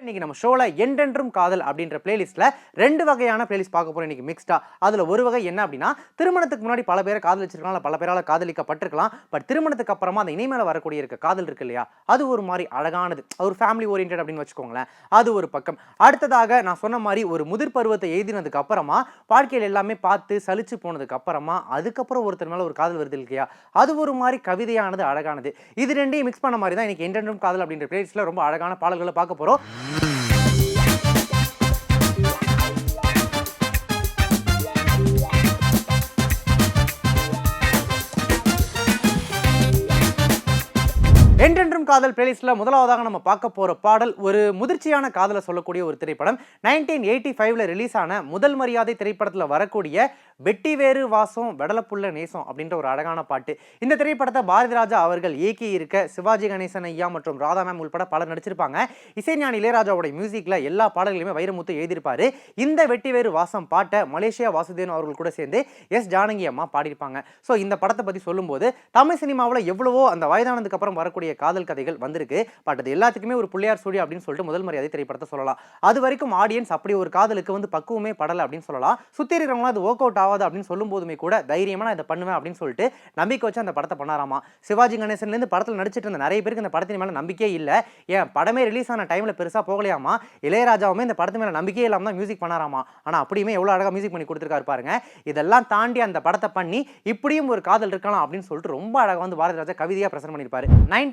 இன்னைக்கு நம்ம ஷோவில் என்றென்றும் காதல் அப்படின்ற பிளேலிஸ்ட்ல ரெண்டு வகையான பிளேலிஸ்ட் பார்க்க போறோம் இன்னைக்கு மிக்ஸ்டா அதுல ஒரு வகை என்ன அப்படின்னா திருமணத்துக்கு முன்னாடி பல பேரை காதலிச்சிருக்கலாம் பல பேரால காதலிக்கப்பட்டிருக்கலாம் பட் திருமணத்துக்கு அப்புறமா அந்த இனிமேல வரக்கூடிய இருக்க காதல் இருக்கு இல்லையா? அது ஒரு மாதிரி அழகானது. ஒரு ஃபேமிலி ஓரியன்ட் அப்படின்னு வச்சுக்கோங்களேன். அது ஒரு பக்கம். அடுத்ததாக நான் சொன்ன மாதிரி ஒரு முதிர் பருவத்தை எழுதினதுக்கு அப்புறமா வாழ்க்கையில் எல்லாமே பார்த்து சலிச்சு போனதுக்கு அப்புறமா அதுக்கப்புறம் ஒருத்தர் மேல ஒரு காதல் வருது இல்லையா? அது ஒரு மாதிரி கவிதையானது அழகானது. இது ரெண்டையும் மிக்ஸ் பண்ண மாதிரி தான் இன்னைக்கு என்றென்றும் காதல் அப்படின்ற பிளேலிஸ்ட்ல ரொம்ப அழகான பாடல்களை பார்க்க போறோம். என்றென்றும் காதல் பிளேலிஸ்ட்ல முதலாவதாக நம்ம பார்க்க போற பாடல் ஒரு முதிர்ச்சியான காதலை சொல்லக்கூடிய ஒரு திரைப்படம். நைன்டீன் எயிட்டி ஃபைவ்ல ரிலீஸ் ஆன முதல் மரியாதை திரைப்படத்தில் வரக்கூடிய வெட்டி வேறு வாசம் வெடலப்புள்ள நேசம் அப்படின்ற ஒரு அழகான பாட்டு. இந்த திரைப்படத்தை பாரதி ராஜா அவர்கள் இயக்கி இருக்க சிவாஜி கணேசன் ஐயா மற்றும் ராதா மேம் உள்பட பலர் நடிச்சிருப்பாங்க. இசைஞானி இளையராஜாவோட மியூசிக்ல எல்லா பாடல்களையுமே வைரமுத்து எழுதியிருப்பாரு. இந்த வெட்டி வேறு வாசம் பாட்டை மலேசியா வாசுதேவன் அவர்கள் கூட சேர்ந்து எஸ் ஜானகி அம்மா பாடியிருப்பாங்க. ஸோ இந்த படத்தை பத்தி சொல்லும்போது தமிழ் சினிமாவில் எவ்வளவோ அந்த வயதானதுக்கு அப்புறம் வரக்கூடிய காதல் கதைகள் வந்திருக்கு. பட் அது எல்லாத்துக்குமே ஒரு பிள்ளையார் ஸ்டூடியோ அப்படின்னு சொல்லிட்டு முதல் மரியாதை திரைப்படத்தை சொல்லலாம். அது வரைக்கும் ஆடியன்ஸ் அப்படி ஒரு காதலுக்கு வந்து பக்குவமே படலை அப்படின்னு சொல்லலாம். சுத்தி இருக்கிறவங்களாம் அது ஒர்க் அவுட் ஆகாது அப்படின்னு சொல்லும் போதுமே கூட தைரியமா நான் இதை பண்ணுவேன் அப்படின்னு சொல்லிட்டு நம்பிக்கை வச்சு அந்த படத்தை பண்ணாராமா. சிவாஜி கணேசன்லேருந்து படத்தில் நடிச்சிட்டு இருந்த நிறைய பேருக்கு இந்த படத்தின் மேலே நம்பிக்கையே இல்லை. ஏன் படமே ரிலீஸ் ஆன டைமில் பெருசாக போகலையாமா? இளையராஜாவுமே இந்த படத்து மேலே நம்பிக்கையே இல்லாமல் தான் மியூசிக் பண்ணாராமா? ஆனால் அப்படியுமே எவ்வளோ அழகாக மியூசிக் பண்ணி கொடுத்துருக்காரு பாருங்க. இதெல்லாம் தாண்டி அந்த படத்தை பண்ணி இப்படியும் ஒரு காதல் இருக்கலாம் அப்படின்னு சொல்லிட்டு ரொம்ப அழகாக வந்து பாரதிராஜா கவிதையாக பிரசன்ட் பண்ணியிருப்பாரு.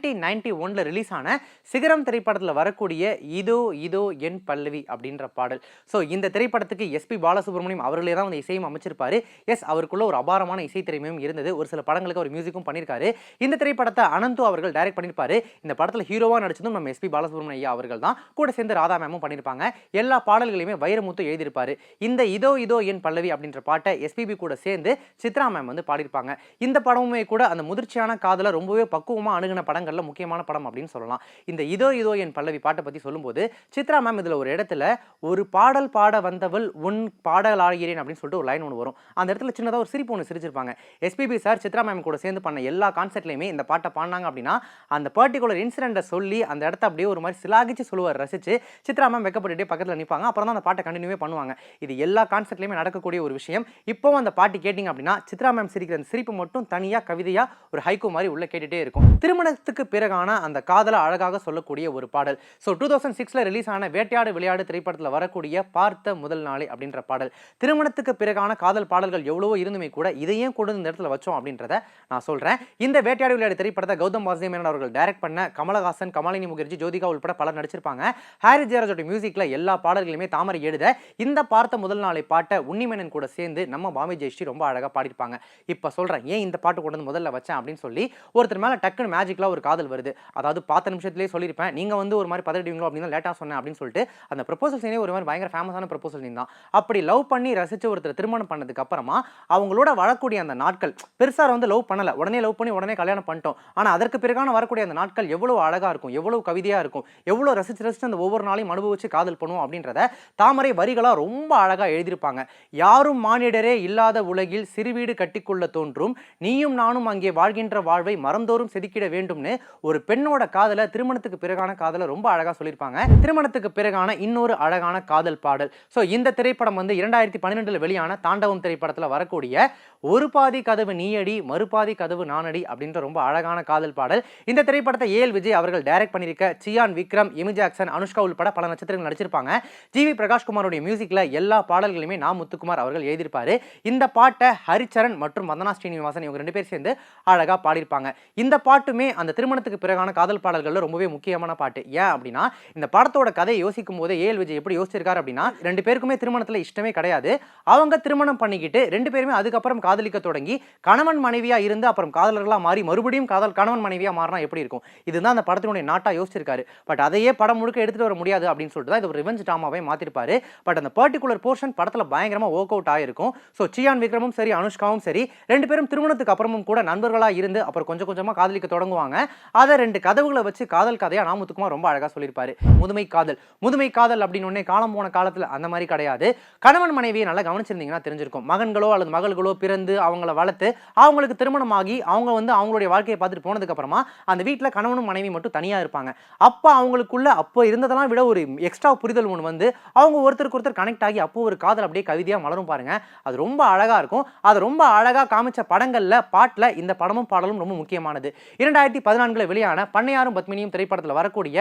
நைன்டீன் நைன்டி ஒனில் ரிலீஸ் ஆன சிகரம் திரைப்படத்தில் வரக்கூடிய இதோ இதோ என் பல்லவி அப்படின்ற பாடல். ஸோ இந்த திரைப்படத்துக்கு எஸ்பி பாலசுப்ரமணியம் அவர்களே தான் வந்து இசையும் அமைச்சிருப்பார். எஸ் அவருக்குள்ள ஒரு அபாரமான இசை திறமையும் இருந்தது. ஒரு சில படங்களுக்கு அவர் மியூசிக்கும் பண்ணியிருக்காரு இந்த திரைப்படத்தை அனந்து அவர்கள் டைரக்ட் பண்ணியிருப்பாரு இந்த படத்தில் ஹீரோவாக நடிச்சதும் நம்ம எஸ்பி பாலசுப்ரமணியம் ஐயா அவர்கள் தான். கூட சேர்ந்து ராதா மேமும் பண்ணியிருப்பாங்க எல்லா பாடல்களையுமே வைரமுத்து எழுதியிருப்பாரு. இந்த இதோ இதோ என் பல்லவி அப்படின்ற பாட்டை எஸ்பிபி கூட சேர்ந்து சித்ரா மேம் வந்து பாடியிருப்பாங்க. இந்த படமுமே கூட அந்த முதிர்ச்சியான காதலை ரொம்பவே பக்குவமாக அணுகின படங்கள் நல்ல முக்கியமான படம் அப்படின்னு சொல்லலாம். இந்த இதோ இதோ என் பல்லவி பாட்டை பற்றி சொல்லும்போது சித்ரா மேம் இதுல ஒரு இடத்துல ஒரு பாடல் பாட வந்தவள் உன் பாடல் ஆகிறேன் அப்படின்னு சொல்லிட்டு ஒரு லைன் ஒன்று வரும். அந்த இடத்துல சின்னதாக ஒரு சிரிப்பு ஒன்று சிரிச்சிருப்பாங்க. எஸ்பிபி சார் சித்ரா மேம் கூட சேர்ந்து பண்ண எல்லா கான்செர்ட்லையுமே இந்த பாட்டை பாடினாங்க அப்படின்னா அந்த பர்டிகுலர் இன்சிடென்ட்டை சொல்லி அந்த இடத்த அப்படியே ஒரு மாதிரி சிலாகிச்சு சொல்லுவார். ரசிச்சு சித்ரா மேம் வெக்கப்பட்டுட்டே பக்கத்தில் நிற்பாங்க அப்புறம் தான் அந்த பாட்டை கண்டினியூவே பண்ணுவாங்க. இது எல்லா கான்செர்ட்லையுமே நடக்கக்கூடிய ஒரு விஷயம். இப்போவும் அந்த பாட்டு கேட்டிங்க அப்படின்னா சித்ரா மேம் சிரிக்கிற அந்த சிரிப்பு மட்டும் தனியாக கவிதையாக ஒரு ஹைக்கூ மாதிரி உள்ளே கேட்டுகிட்டே இருக்கும். திருமணத்துக்கு பிறகான அந்த காதலை அழகாக சொல்லக்கூடிய ஒரு பாடல். ஸோ டூ தௌசண்ட் சிக்ஸில் ரிலீஸ் ஆன வேட்டையாடு விளையாடு திரைப்படத்தில் வரக்கூடிய பார்த்த முதல் நாளை அப்படின்ற பாடல். திருமணத்துக்கு பிறகான காதல் பாடல்கள் எவ்வளவோ இருந்துமே கூட இதையும் கொண்டு இந்த இடத்துல வச்சோம் அப்படின்றத நான் சொல்கிறேன் இந்த வேட்டையாடு விளையாடு திரைப்படத்தை கௌதம் வாசுதேவன் அவர்கள் டைரக்ட் பண்ண கமலஹாசன் கமலினி முகர்ஜி ஜோதிகா உள்பட பலர் நடிச்சிருப்பாங்க. ஹாரி ஜெயராஜோட மியூசிக்கில் எல்லா பாடல்களுமே தாமரை எழுத இந்த பார்த்த முதல் நாளை பாட்டை உன்னிமேனன் கூட சேர்ந்து நம்ம பாமி ஜெயஸ்ரீ ரொம்ப அழகாக பாடியிருப்பாங்க. இப்போ சொல்கிறேன் ஏன் இந்த பாட்டு கொண்டு வந்து முதல்ல வச்சேன் அப்படின்னு சொல்லி ஒருத்தர் மேலே டக்குன்னு மேஜிக்கலாக ஒரு காதல் வருது. அதாவது பார்த்த நிமிஷத்துலேயே சொல்லியிருப்பேன். நீங்கள் வந்து ஒரு மாதிரி பதறிடுவீங்களோ அப்படின்னு லேட்டாக சொன்னேன் அப்படின்னு சொல்லிட்டு அந்த ப்ரொபோசல் சீனே ஒரு மாதிரி பயங்கர ஃபேமஸான ப்ரொபோசல் சீன் தான். அப்படி லவ் பண்ணி ரசித்து ஒருத்தர் திருமணம் பண்ணதுக்கு அப்புறமா அவங்களோட வரக்கூடிய அந்த நாட்கள் பெருசாக வந்து லவ் பண்ணல. உடனே லவ் பண்ணி உடனே கல்யாணம் பண்ணிட்டோம். ஆனால் அதற்கு பிறகான வரக்கூடிய அந்த நாட்கள் எவ்வளோ அழகாக இருக்கும் எவ்வளோ கவிதையாக இருக்கும் எவ்வளோ ரசித்து ரசித்து அந்த ஒவ்வொரு நாளையும் அனுபவிச்சு காதல் பண்ணுவோம் அப்படின்றத தாமரை வரிகளாக ரொம்ப அழகாக எழுதியிருப்பாங்க. யாரும் மானிடரே இல்லாத உலகில் சிறுவீடு கட்டிக்கொள்ள தோன்றும் நீயும் நானும் அங்கே வாழ்கின்ற வாழ்வை மறந்தோறும் செதுக்கிட வேண்டும்னு ஒரு பெண்ணோட காதலை திருமணத்துக்கு பிறகான காதலை ரொம்ப அழகாக சொல்லியிருப்பாங்க. திருமணத்துக்கு பிறகான இன்னொரு அழகான காதல் பாடல். ஸோ இந்த திரைப்படம் வந்து இரண்டாயிரத்தி பன்னிரெண்டில் வெளியான தாண்டவம் திரைப்படத்தில் வரக்கூடிய ஒரு பாதி கதவு நீயடி மறுபாதி கதவு நானடி அப்படின்ற ரொம்ப அழகான காதல் பாடல். இந்த திரைப்படத்தை ஏஎல் விஜய் அவர்கள் டைரக்ட் பண்ணியிருக்க சியான் விக்ரம் எமி ஜாக்சன் அனுஷ்கா உள்பட பல நட்சத்திரங்கள் நடிச்சிருப்பாங்க. ஜிவி பிரகாஷ்குமாரோடைய மியூசிக்கில் எல்லா பாடல்களையுமே நான் முத்துக்குமார் அவர்கள் எழுதியிருப்பார். இந்த பாட்டை ஹரிச்சரன் மற்றும் வந்தனா ஸ்ரீனிவாசன் இவங்க ரெண்டு பேர் சேர்ந்து அழகாக பாடியிருப்பாங்க. இந்த பாட்டுமே அந்த திரு திருமணத்துக்கு பிறகான காதல் பாடல்களில் ரொம்பவே முக்கியமான பாட்டு. ஏன் அப்படின்னா இந்த படத்தோட கதையை யோசிக்கும் போது ஏஎல் விஜய் எப்படி யோசிச்சிருக்காரு அப்படின்னா ரெண்டு பேருக்குமே திருமணத்தில் இஷ்டமே கிடையாது. அவங்க திருமணம் பண்ணிக்கிட்டு ரெண்டு பேருமே அதுக்கப்புறம் காதலிக்க தொடங்கி கணவன் மனைவியாக இருந்து அப்புறம் காதலர்களாக மாறி மறுபடியும் காதல் கணவன் மனைவியாக மாறினா எப்படி இருக்கும்? இதுதான் அந்த படத்தினுடைய நாட்டாக யோசிச்சிருக்காரு. பட் அதையே படம் முழுக்க எடுத்துட்டு வர முடியாது அப்படின்னு சொல்லிட்டு தான் இது ஒரு ரிவெஞ்ச் டாமாவே மாற்றிருப்பாரு பட் அந்த பர்டிகுலர் போர்ஷன் படத்தில் பயங்கரமாக ஒர்க் அவுட் ஆகிருக்கும் ஸோ சியான் விக்ரமும் சரி அனுஷ்காவும் சரி ரெண்டு பேரும் திருமணத்துக்கு அப்புறமும் கூட நண்பர்களாக இருந்து அப்புறம் கொஞ்சம் கொஞ்சமாக காதலிக்க தொடங்குவாங்க. அதை ரெண்டு கதவுகளை வச்சு காதல் கதையாக நாமுத்துக்குமார் ரொம்ப அழகா சொல்லியிருப்பாரு. முதுமை காதல். முதுமை காதல் அப்படின்னு ஒன்னே காலம் போன காலத்துல அந்த மாதிரி கிடையாது. கணவன் மனைவியை நல்லா கவனிச்சிருந்தீங்கன்னா தெரிஞ்சிருக்கும். மகன்களோ அல்லது மகள்களோ பிறந்து அவங்கள வளர்த்து அவங்களுக்கு திருமணமாகி அவங்க வந்து அவங்களுடைய வாழ்க்கையை பார்த்துட்டு போனதுக்கு அப்புறமா அந்த வீட்டில் கணவனும் மனைவி மட்டும் தனியா இருப்பாங்க. அப்போ அவங்களுக்குள்ள அப்போ இருந்ததெல்லாம் விட ஒரு எக்ஸ்ட்ரா புரிதல் ஒன்று வந்து அவங்க ஒருத்தருக்கு ஒருத்தர் கனெக்ட் ஆகி அப்போ ஒரு காதல் அப்படியே கவிதையா மலரும் பாருங்க. அது ரொம்ப அழகா இருக்கும். அது ரொம்ப அழகா காமிச்ச படங்கள்ல பாட்டுல இந்த படமும் பாடலும் ரொம்ப முக்கியமானது. இரண்டாயிரத்தி பதினான்குல வெளியான பண்ணையாரும் பத்மினியும் திரைப்படத்துல வரக்கூடிய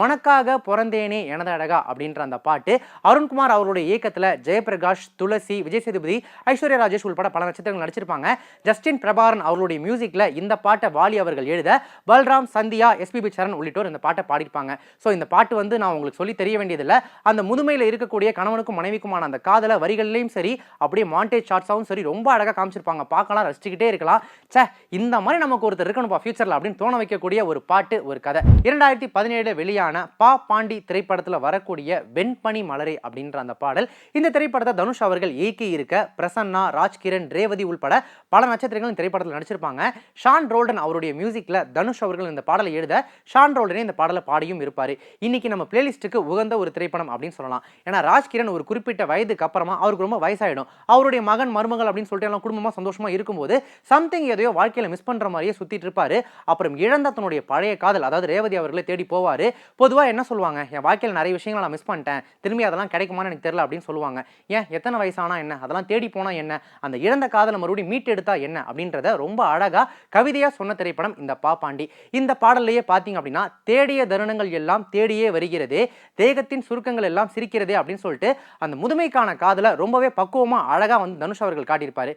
உனக்காக பிறந்தேனே எனது அழகா அப்படின்ற அந்த பாட்டு அருண்குமார் அவருடைய இயக்கத்துல ஜெயபிரகாஷ் துளசி விஜய் சேதுபதி ஐஸ்வர்யா ராஜேஷ் உள்பட பல நட்சத்திரங்கள் நடிச்சிருப்பாங்க. ஜஸ்டின் பிரபாரன் அவருடைய மியூசிக்கில் இந்த பாட்டை வாலி அவர்கள் எழுத பல்ராம் சந்தியா எஸ்பிபி சரண் உள்ளிட்டோர் இந்த பாட்டை பாடியிருப்பாங்க. ஸோ இந்த பாட்டு வந்து நான் உங்களுக்கு சொல்லி தெரிய வேண்டியதில்லை. அந்த முதுமையில் இருக்கக்கூடிய கணவனுக்கும் மனைவிக்குமான அந்த காதல வரிகள்லையும் சரி அப்படியே மாண்டேஜ் ஷார்ட்ஸாகவும் சரி ரொம்ப அழகாக காமிச்சிருப்பாங்க. பார்க்கலாம் ரசிச்சுக்கிட்டே இருக்கலாம். சே இந்த மாதிரி நமக்கு ஒருத்தர் இருக்கணும்ப்பா ஃபியூச்சரில் அப்படின்னு தோண வைக்கக்கூடிய ஒரு பாட்டு ஒரு கதை. இரண்டாயிரத்தி பதினேழு வெளியான பா பாண்டி திரைப்படத்தில் வரக்கூடிய வெண்பனி மலரே அப்படின்ற அந்த பாடல் இந்த திரைப்படத்தை தனுஷ் அவர்கள் இயக்கி இருக்க பிரசன்னா ராஜ்கிரண் ரேவதி உள்பட பல நட்சத்திரங்கள் திரைப்படத்தில் நடிச்சிருப்பாங்க. ஷான் ரோல்டன் அவருடைய மியூசிக்கில் தனுஷ் அவர்கள் இந்த பாடலை எழுத ஷான் ரோல்டனே இந்த பாடலை பாடியும் இருப்பார். இன்னைக்கு நம்ம பிளேலிஸ்ட்டுக்கு உகந்த ஒரு திரைப்படம் அப்படின்னு சொல்லலாம். ஏன்னா ராஜ்கிரண் ஒரு குறிப்பிட்ட வயதுக்கு அப்புறமா அவருக்கு ரொம்ப வயசாயிடும். அவருடைய மகன் மருமகள் அப்படின்னு சொல்லிட்டு எல்லாம் குடும்பமாக சந்தோஷமா இருக்கும்போது சம்திங் எதையோ வாழ்க்கையில் மிஸ் பண்ற மாதிரியே சுத்திட்டு இருப்பார். அப்புறம் இழந்த தன்னுடைய பழைய காதல் அதாவது ரேவதி அவர்களை தேடி போவார். பொதுவாக என்ன சொல்லுவாங்க? என் வாழ்க்கையில் நிறைய விஷயங்களை நான் மிஸ் பண்ணிட்டேன். திரும்பி அதெல்லாம் கிடைக்குமான்னு எனக்கு தெரியல அப்படின்னு சொல்லுவாங்க. ஏன்? எத்தனை வயசானா என்ன? அதெல்லாம் தேடி போனால் என்ன? அந்த இழந்த காதலை மறுபடியும் மீட்டெடுத்தா என்ன? அப்படின்றத ரொம்ப அழகாக கவிதையாக சொன்ன திரைப்படம் இந்த பாப்பாண்டி. இந்த பாடல்லையே பார்த்தீங்க அப்படின்னா தேடிய தருணங்கள் எல்லாம் தேடியே வருகிறது. தேகத்தின் சுருக்கங்கள் எல்லாம் சிரிக்கிறதே அப்படின்னு சொல்லிட்டு அந்த முதுமைக்கான காதலை ரொம்பவே பக்குவமாக அழகாக வந்து தனுஷ் அவர்கள் காட்டியிருப்பார்.